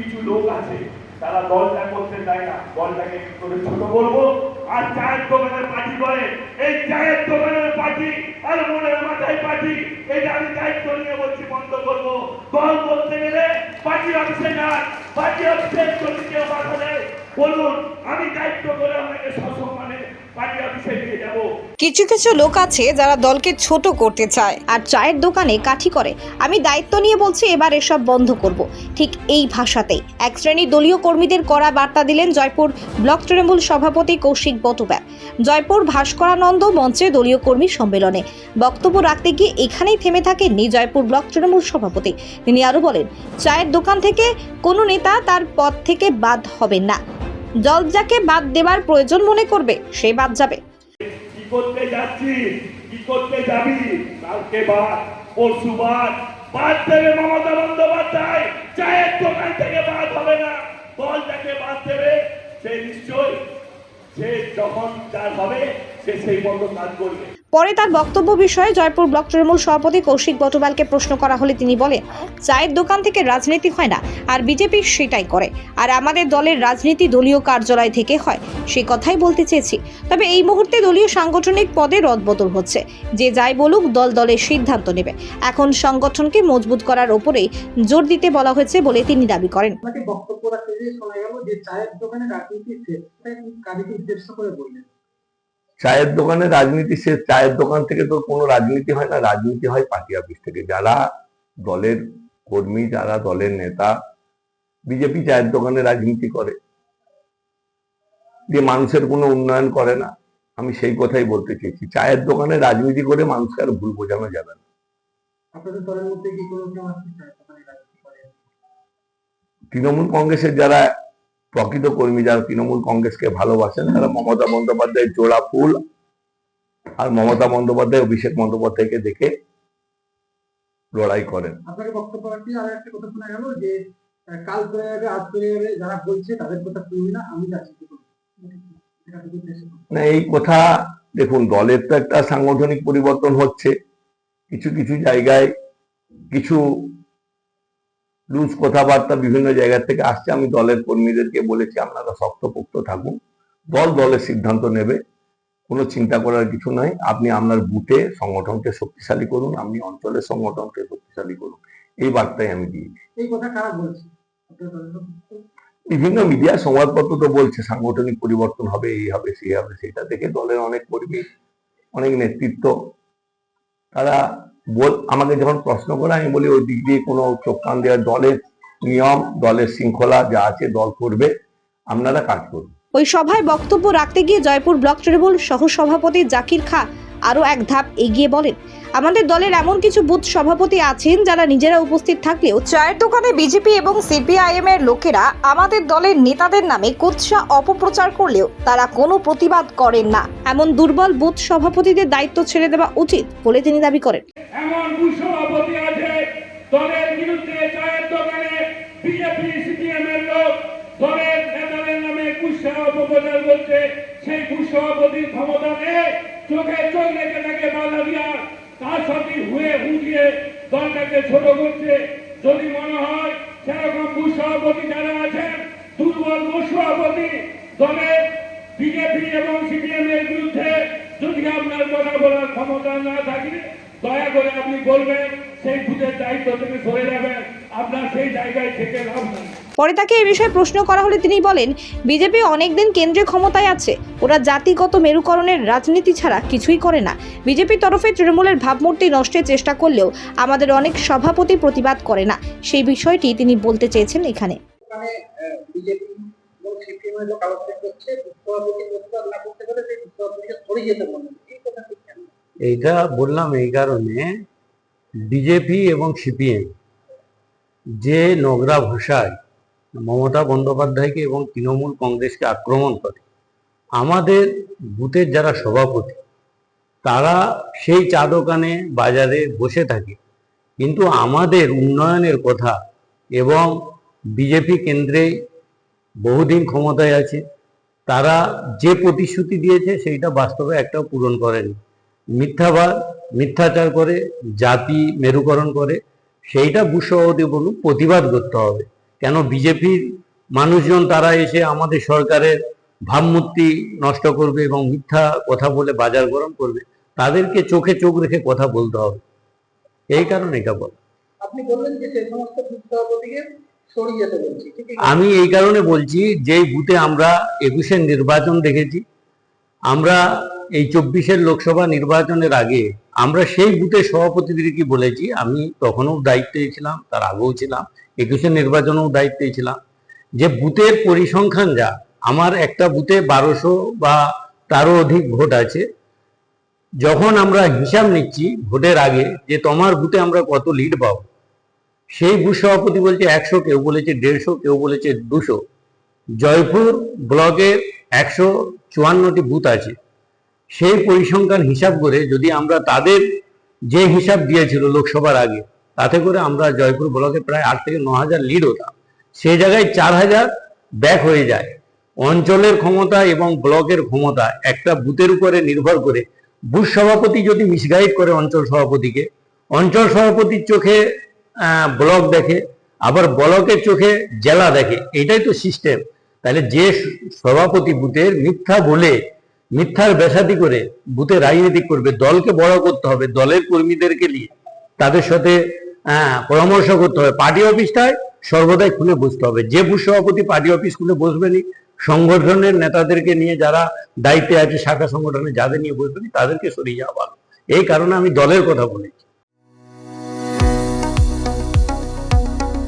কিছু লোক আছে, তারা দলটা করতে চায় না। দলটাকে করে ছোট বলব। আর চায়ের দোকানের পার্টি করে এই চায়ের দোকানের পার্টি, আর মনের মাথায় পার্টি, এটা আমি দায়িত্ব নিয়ে বলছি, বন্ধ করব। দল বলতে গেলে, পার্টি অফিসে যান, পার্টি অফিসে যদি কেউ বাধা দেয় বলুন, আমি দায়িত্ব করে আপনাকে সসম্মানে কিছু কিছু লোক আছে যারা দলকে ছোট করতে চায় আর চায়ের দোকানে কাঠি করে। আমি দায়িত্ব নিয়ে বলছি, এবার এসব বন্ধ করব। ঠিক এই ভাষাতেই এক শ্রেণির দলীয় কর্মীদের করা বার্তা দিলেন জয়পুর ব্লক তৃণমূল সভাপতি কৌশিক বটুব্যার। জয়পুর ভাস্করানন্দ মঞ্চে দলীয় কর্মী সম্মেলনে। বক্তব্য রাখতে গিয়ে এখানেই থেমে থাকেননি জয়পুর ব্লক তৃণমূল সভাপতি। তিনি আরও বলেন, চায়ের দোকান থেকে কোনো নেতা তার পদ থেকে বাদ হবেন না। দল যাকে বাদ দেবার প্রয়োজন মনে করবে, সে বাদ যাবে। কি করতে যাচ্ছি? কি করতে যাবি? কালকে বাদ, পরশু বাদ। বাদ দেবে মমতা বন্দ্যোপাধ্যায়। চায়ের দোকান থেকে বাদ হবে না। দল যাকে বাদ দেবে, সে নিশ্চয় সে যখন যার হবে, সে সেই মতো কাজ করবে। পরে তার বক্তব্য বিষয়ে জয়পুর ব্লক তৃণমূল সভাপতি কৌশিক বটুবালকে প্রশ্ন করা হলে তিনি বলেন, চায়ের দোকান থেকে রাজনীতি হয় না, আর বিজেপি সেটাই করে। আর আমাদের দলের রাজনীতি দলীয় কার্যালয় থেকে হয়, সে কথাই বলতে চেয়েছি। তবে এই মুহূর্তে দলীয় সাংগঠনিক পদে রদবদল হচ্ছে। যে যাই বলুক, দল দলের সিদ্ধান্ত নেবে। এখন সংগঠনকে মজবুত করার ওপরেই জোর দিতে বলা হয়েছে বলে তিনি দাবি করেন। বক্তব্য রাখতে শোনা গেল যে চায়ের দোকানে রাজনীতি উদ্দেশ্য করে বললেন? চায়ের দোকানে রাজনীতি সে চায়ের দোকান থেকে তো কোনো রাজনীতি হয় না রাজনীতি হয় পার্টি অফিস থেকে। যারা দলের কর্মী যারা দলের নেতা বিজেপি চায়ের দোকানে রাজনীতি করে। যে মানুষের কোনো উন্নয়ন করে না। আমি সেই কথাই বলতে চেয়েছি। চায়ের দোকানে রাজনীতি করে মানুষকে আর ভুল বোঝানো যাবে না। তৃণমূল কংগ্রেসের যারা প্রকৃত কর্মী যারা তৃণমূল কংগ্রেসকে ভালোবাসেন তারা মমতা বন্দ্যোপাধ্যায়ের জোড়া ফুল আর মমতা বন্দ্যোপাধ্যায় অভিষেক বন্দ্যোপাধ্যায়কে দেখে লড়াই করেন আপনাকে বক্তব্য রাখতে আর একটা কথা শোনা গেল যে কাল চলে যাবে আজ চলে যাবে যারা বলছে তাদের কথা শুনবি না আমি রাজনীতি করব এটা কাদেরকে উদ্দেশ্য করে? না এই কথা দেখুন দলের তো একটা সাংগঠনিক পরিবর্তন হচ্ছে কিছু কিছু জায়গায় কিছু লুজ কথাবার্তা বিভিন্ন জায়গা থেকে আসছে। আমি দলের কর্মীদেরকে বলেছি আপনারা শক্তপোক্ত থাকুন। দল দলের সিদ্ধান্ত নেবে কোনো চিন্তা করার কিছু নাই। আপনি আপনার বুথে সংগঠনকে শক্তিশালী করুন আপনি অঞ্চলের সংগঠনকে শক্তিশালী করুন। এই বার্তাই আমি দিয়েছি। এই কথা কারা বলছে? বিভিন্ন মিডিয়া সংবাদপত্র তো বলছে সাংগঠনিক পরিবর্তন হবে এই হবে সেই হবে সেটা থেকে দলের অনেক কর্মী অনেক নেতৃত্ব তারা বল আমাকে যখন প্রশ্ন করে, আমি বলি, ওই দিক দিয়ে কোনো চোখ কান দেওয়ার দলের নিয়ম, দলের শৃঙ্খলা যা আছে, দল করবে, আপনারা কাজ করুন। ওই সভায় বক্তব্য রাখতে গিয়ে জয়পুর ব্লক তৃণমূল সহসভাপতি জাকির খা আরও এক ধাপ এগিয়ে বলেন, আমাদের দলের এমন কিছু বুথ সভাপতি আছেন যারা নিজেরা উপস্থিত থাকলেও চায়ের দোকানে বিজেপি এবং সিপিআইএম এর লোকেরা আমাদের দলের নেতাদের নামে কুৎসা অপপ্রচার করলেও তারা কোনো প্রতিবাদ করেন না। এমন দুর্বল বুথ সভাপতিদের দায়িত্ব ছেড়ে দেওয়া উচিত বলে তিনি দাবি করেন। সেই ক্ষমতা নেই চোখে চোখ রেখে বাধা দিয়া তার সাথে হুয়ে হুঁকিয়ে দলটাকে ছোট করছে। যদি মনে হয় সেরকম ভূসভাপতি যারা আছেন, দুর্বল ভূসভাপতি দলের বিজেপি এবং সিপিএম এর বিরুদ্ধে যদি আপনার কথা বলার ক্ষমতা না থাকে, দয়া করে আপনি বলবেন, সেই বুথের দায়িত্ব থেকে সরে যাবেন আপনার সেই জায়গায় থেকে লাভ নেই। পরে তাকে এ বিষয়ে প্রশ্ন করা হলে তিনি বলেন বিজেপি অনেকদিন কেন্দ্রে ক্ষমতায় আছে। ওরা জাতিগত মেরুকরণের রাজনীতি ছাড়া কিছুই করে না। বিজেপির তরফে তৃণমূলের ভাবমূর্তি নষ্টের চেষ্টা করলেও আমাদের অনেক সভাপতি প্রতিবাদ করে না। সেই বিষয়টি তিনি বলতে চেয়েছেন এখানে। বিজেপি এইটা বললাম এই কারণে বিজেপি এবং সিপিএম যে নোংরা ভাষায় মমতা বন্দ্যোপাধ্যায়কে এবং তৃণমূল কংগ্রেসকে আক্রমণ করে। আমাদের বুথের যারা সভাপতি, তারা সেই চা দোকানে, বাজারে বসে থাকে। কিন্তু আমাদের উন্নয়নের কথা এবং বিজেপি কেন্দ্রে বহুদিন ক্ষমতায় আছে, তারা যে প্রতিশ্রুতি দিয়েছে সেইটা বাস্তবে একটাও পূরণ করেনি। মিথ্যাবাদ, মিথ্যাচার করে, জাতি মেরুকরণ করে, সেইটা বুসভাপতি বলুন প্রতিবাদ করতে হবে। কেন বিজেপির মানুষজন তারা এসে আমাদের সরকারের ভাবমূর্তি নষ্ট করবে এবং মিথ্যা কথা বলে বাজার গরম করবে? তাদেরকে চোখে চোখ রেখে কথা বলতে হবে। এই কারণে এটা বল। আপনি বললেন যে সেই সমস্ত সরিয়ে আমি এই কারণে বলছি যেই বুথে আমরা একুশের নির্বাচন দেখেছি আমরা এই চব্বিশের লোকসভা নির্বাচনের আগে আমরা সেই বুথের সভাপতিদেরকে বলেছি আমি তখনও দায়িত্বে ছিলাম তার আগেও ছিলাম একুশের নির্বাচনেও দায়িত্বে ছিলাম। যে বুথের পরিসংখ্যান যা, আমার একটা বুথে বারোশো বা তারও অধিক ভোট আছে। যখন আমরা হিসাব নিচ্ছি ভোটের আগে যে তোমার বুথে আমরা কত লিড পাবো, সেই বুথ সভাপতি বলছে একশো, কেউ বলেছে দেড়শো, কেউ বলেছে দুশো। জয়পুর ব্লকের একশো চুয়ান্নটি বুথ আছে। সেই পরিসংখ্যান হিসাব করে যদি আমরা তাদের যে হিসাব দিয়েছিল লোকসভার আগে তাতে করে আমরা জয়পুর ব্লকে প্রায় আট থেকে ন হাজার লিড হতাম সেই জায়গায় চার হাজার ব্যাক হয়ে যায়। অঞ্চলের ক্ষমতা এবং ব্লকের ক্ষমতা একটা বুথের উপরে নির্ভর করে। বুথ সভাপতি যদি মিসগাইড করে অঞ্চল সভাপতিকে, অঞ্চল সভাপতির চোখে ব্লক দেখে, আবার ব্লকের চোখে জেলা দেখে, এটাই তো সিস্টেম তাহলে যে সভাপতি বুথের মিথ্যা বলে, মিথ্যার বেসাদি করে বুথে রাজনীতি করবে, দলকে বড় করতে হবে, দলের কর্মীদেরকে নিয়ে। তাদের সাথে আহ, পরামর্শ করতে হবে। পার্টি অফিসটায় সর্বদাই খুলে বসতে হবে। যে সভাপতি পার্টি অফিস খুলে বসবেনি সংগঠনের নেতাদেরকে নিয়ে যারা দায়িত্বে আছে শাখা সংগঠনে যাদের নিয়ে বসবেনি তাদেরকে সরিয়ে যাওয়া ভালো। এই কারণে আমি দলের কথা বলেছি।